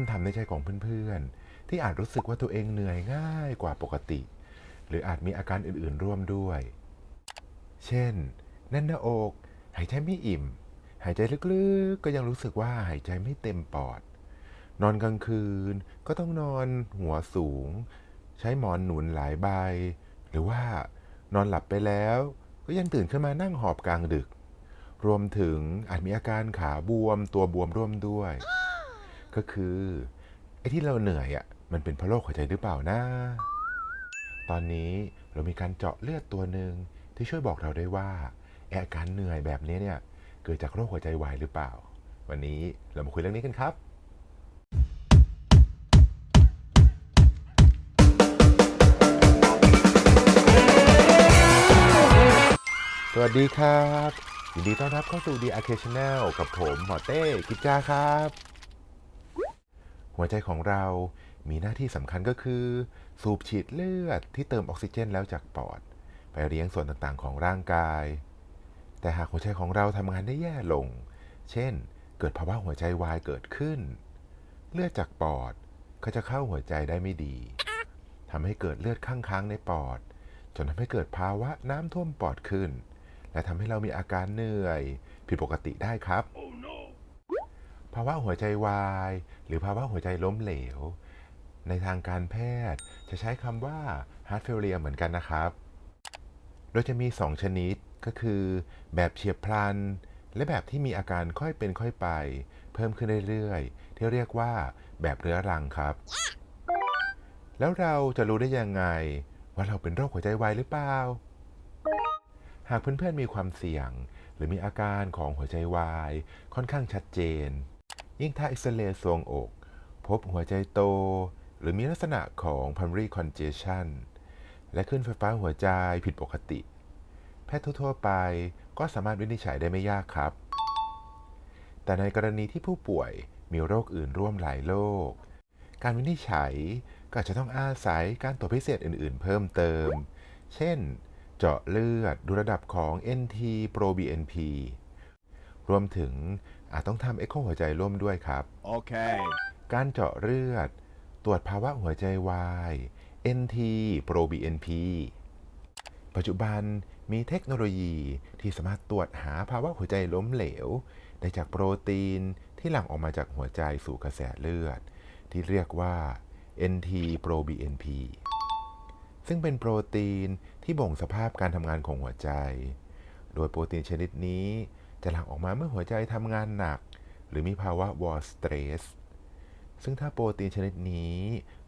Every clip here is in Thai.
ำถามในใจของเพื่อนๆ ที่อาจรู้สึกว่าตัวเองเหนื่อยง่ายกว่าปกติ หรืออาจมีอาการอื่นๆร่วมด้วย เช่น แน่นหน้าอก หายใจไม่อิ่ม หายใจลึกๆ ก็ยังรู้สึกว่าหายใจไม่เต็มปอด นอนกลางคืนก็ต้องนอนหัวสูง ใช้หมอนหนุนหลายใบ หรือว่านอนหลับไปแล้วก็ยังตื่นขึ้นมานั่งหอบกลางดึก รวมถึงอาจมีอาการขาบวมตัวบวมร่วมด้วย ก็คือไอ้ที่เราเหนื่อยอะมันเป็นเพราะโรคหัวใจหรือเปล่านะ ตอนนี้เรามีการเจาะเลือดตัวหนึ่งที่ช่วยบอกเราได้ว่าไออาการเหนื่อยแบบนี้เนี่ยเกิดจากโรคหัวใจวายหรือเปล่า วันนี้เรามาคุยเรื่องนี้กันครับสวัสดีครับ ยินดีต้อนรับเข้าสู่ The Arcade Channel กับผมหมอเต้กิจจาครับ หัวใจของเรามีหน้าที่สำคัญก็คือ สูบฉีดเลือดที่เติมออกซิเจนแล้วจากปอด ไปเลี้ยงส่วนต่างๆของร่างกาย แต่หากหัวใจของเราทำงานได้แย่ลง เช่น เกิดภาวะหัวใจวายเกิดขึ้น เลือดจากปอดก็จะเข้าหัวใจได้ไม่ดีทำให้เกิดเลือดข้างค้างในปอด จนทำให้เกิดภาวะน้ำท่วมปอดขึ้น และทำให้เรามีอาการเหนื่อย ผิดปกติได้ครับ ภาวะหัวใจวาย หรือภาวะหัวใจล้มเหลว ในทางการแพทย์จะใช้คำว่า heart failure เหมือนกันนะครับ โดยจะมี 2 ชนิดก็คือ แบบเฉียบพลัน และแบบที่มีอาการค่อยเป็นค่อยไป เพิ่มขึ้นเรื่อยๆ ที่เรียกว่าแบบเรื้อรังครับ แล้วเราจะรู้ได้ยังไง ว่าเราเป็นโรคหัวใจวายหรือเปล่า หากเพื่อนๆมีความเสี่ยง หรือมีอาการของหัวใจวาย ค่อนข้างชัดเจน ยิ่งถ้าเอ็กซเรย์ทรวงอก พบหัวใจโต หรือมีลักษณะของ pulmonary congestion และขึ้นไฟฟ้าหัวใจผิดปกติ แพทย์ทั่วไปก็สามารถวินิจฉัยได้ไม่ยากครับ แต่ในกรณีที่ผู้ป่วยมีโรคอื่นร่วมหลายโรค การวินิจฉัยก็จะต้องอาศัยการตรวจพิเศษอื่น ๆ เพิ่มเติม เช่น เจาะเลือด ดูระดับของ NT proBNP รวมถึงอาจต้องทำเอ็กโคหัวใจร่วมด้วยครับ Okay. การเจาะเลือด ตรวจภาวะหัวใจวาย NT proBNP ปัจจุบันมีเทคโนโลยีที่สามารถตรวจหาภาวะหัวใจล้มเหลว ได้จากโปรตีนที่หลั่งออกมาจากหัวใจสู่กระแสเลือด ที่เรียกว่า NT proBNP ซึ่งเป็นโปรตีนที่บ่งสภาพการทำงานของหัวใจ โดยโปรตีนชนิดนี้ จะหลั่งออกมาเมื่อหัวใจทำงานหนัก หรือมีภาวะวอร์สเตรสซึ่งถ้าโปรตีนชนิดนี้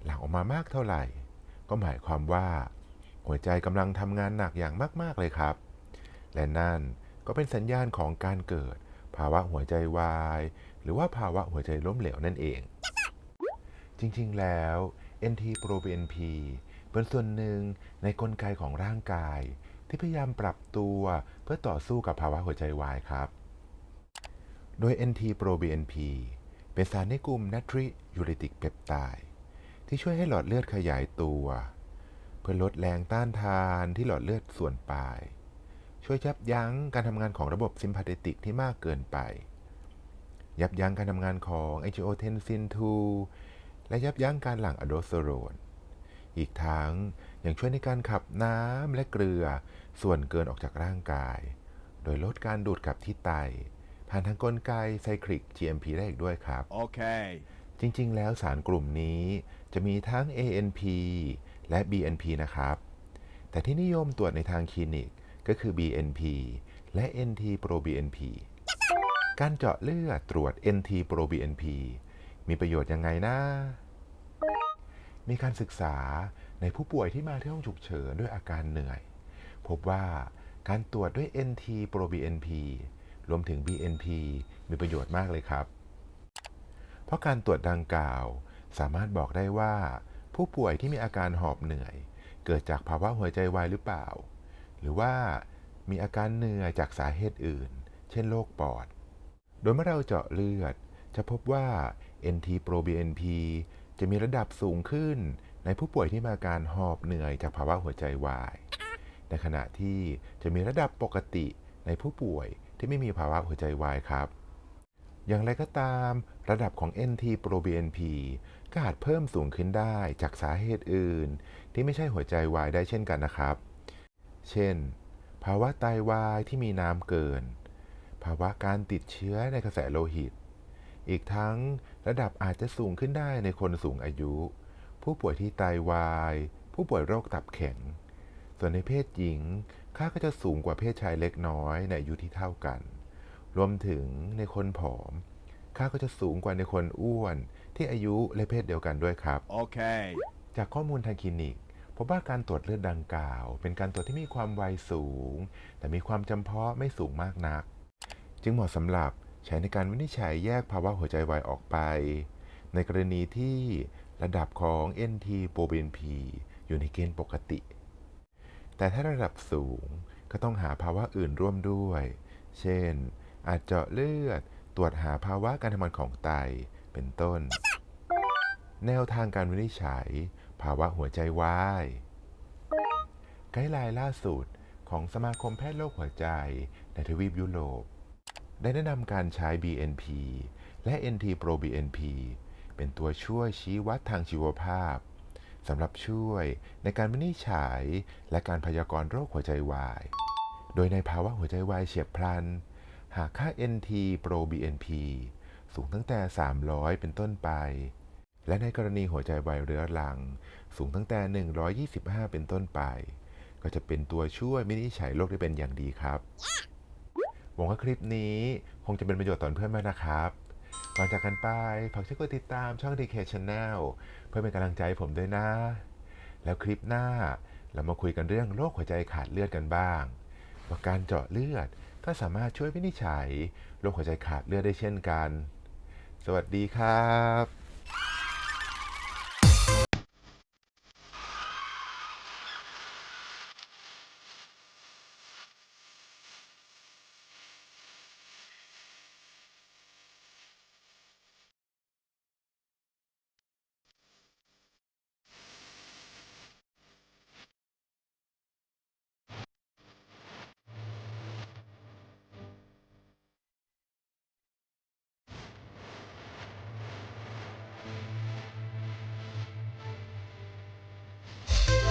หลั่งออกมามากเท่าไหร่ ก็หมายความว่า หัวใจกำลังทำงานหนักอย่างมาก ๆ เลยครับ และนั่นก็เป็นสัญญาณของการเกิด ภาวะหัวใจวาย หรือว่าภาวะหัวใจล้มเหลวนั่นเอง จริง ๆ แล้ว NT-proBNP เป็นส่วนหนึ่งในกลไกของร่างกาย ที่พยายามปรับตัวเพื่อต่อสู้กับภาวะหัวใจวายครับ โดย NT-proBNP เป็นสารในกลุ่มนัตริยูริติกเปปไทด์ที่ช่วยให้หลอดเลือดขยายตัว เพื่อลดแรงต้านทานที่หลอดเลือดส่วนปลาย ช่วยยับยั้งการทำงานของระบบซิมพาเทติกที่มากเกินไป ยับยั้งการทำงานของ angiotensin 2และยับยั้งการหลั่งอะโดสเตอโรน อีกทั้งยังช่วยในการขับน้ำและเกลือ ส่วนเกินออกจากร่างกาย โดยลดการดูดกลับที่ไต ผ่านทางกลไกไซคลิก GMP ได้อีกด้วยครับ Okay. จริงๆ แล้วสารกลุ่มนี้จะมีทั้ง ANP และ BNP นะครับ แต่ที่นิยมตรวจในทางคลินิกก็คือ BNP และ NT-proBNP การเจาะเลือดตรวจ NT-proBNP มีประโยชน์ยังไงนะ มีการศึกษาในผู้ป่วยที่มาที่ห้องฉุกเฉินด้วยอาการเหนื่อย พบว่าการตรวจด้วย NT-proBNP รวมถึง BNP มีประโยชน์มากเลยครับ เพราะการตรวจดังกล่าว สามารถบอกได้ว่า ผู้ป่วยที่มีอาการหอบเหนื่อย เกิดจากภาวะหัวใจวายหรือเปล่า หรือว่ามีอาการเหนื่อยจากสาเหตุอื่น เช่นโรคปอด โดยเมื่อเราเจาะเลือด จะพบว่า NT-proBNP จะมีระดับสูงขึ้น ในผู้ป่วยที่มีอาการหอบเหนื่อยจากภาวะหัวใจวาย ในขณะที่จะมีระดับปกติในผู้ป่วยที่ไม่มีภาวะหัวใจวายครับ อย่างไรก็ตามระดับของ NT-proBNP ก็อาจเพิ่มสูงขึ้นได้จากสาเหตุอื่น ที่ไม่ใช่หัวใจวายได้เช่นกันนะครับ เช่น ภาวะไตวายที่มีน้ำเกิน ภาวะการติดเชื้อในกระแสโลหิต อีกทั้งระดับอาจจะสูงขึ้นได้ในคนสูงอายุ ผู้ป่วยที่ไตวาย ผู้ป่วยโรคตับแข็ง ส่วนในเพศหญิง ค่าก็จะสูงกว่าเพศชายเล็กน้อยในอายุที่เท่ากัน รวมถึงในคนผอม ค่าก็จะสูงกว่าในคนอ้วนที่อายุและเพศเดียวกันด้วยครับ Okay. จากข้อมูลทางคลินิกพบว่าการตรวจเลือดดังกล่าว เป็นการตรวจที่มีความไวสูง แต่มีความจำเพาะไม่สูงมากนัก จึงเหมาะสำหรับ ใช้ในการวินิจฉัยแยกภาวะหัวใจวายออกไป ในกรณีที่ระดับของ NT p r o b n p อยู่ในเกณฑ์ปกติ แต่ถ้าระดับสูงก็ต้องหาภาวะอื่นร่วมด้วย เช่น อาจเจาะเลือด ตรวจหาภาวะการทำงานของไต เป็นต้น แนวทางการวินิจฉัย ภาวะหัวใจวาย ไกด์ไลน์ล่าสุดของสมาคมแพทย์โรคหัวใจในทวีปยุโรป ได้แนะนำการใช้ BNP และ NT-proBNP เป็นตัวช่วยชี้วัดทางชีวภาพสำหรับช่วยในการวินิจฉัยและการพยากรณ์โรคหัวใจวาย โดยในภาวะหัวใจวายเฉียบพลัน หากค่า NT-proBNP สูงตั้งแต่ 300 เป็นต้นไป และในกรณีหัวใจวายเรื้อรัง สูงตั้งแต่ 125 เป็นต้นไป ก็จะเป็นตัวช่วยวินิจฉัยโรคได้เป็นอย่างดีครับ หวังว่าคลิปนี้คงจะเป็นประโยชน์ต่อเพื่อนมากนะครับก่อนจากกันไปฝากช่วยกดติดตามช่อง DK Channel เพื่อเป็นกำลังใจใผมด้วยนะ แล้วคลิปหน้าเรามาคุยกันเรื่องโรคหัวใจขาดเลือดกันบ้างว่าการเจาะเลือดก็สามารถช่วยวินิจฉัยโรคหัวใจขาดเลือดได้เช่นกัน สวัสดีครับ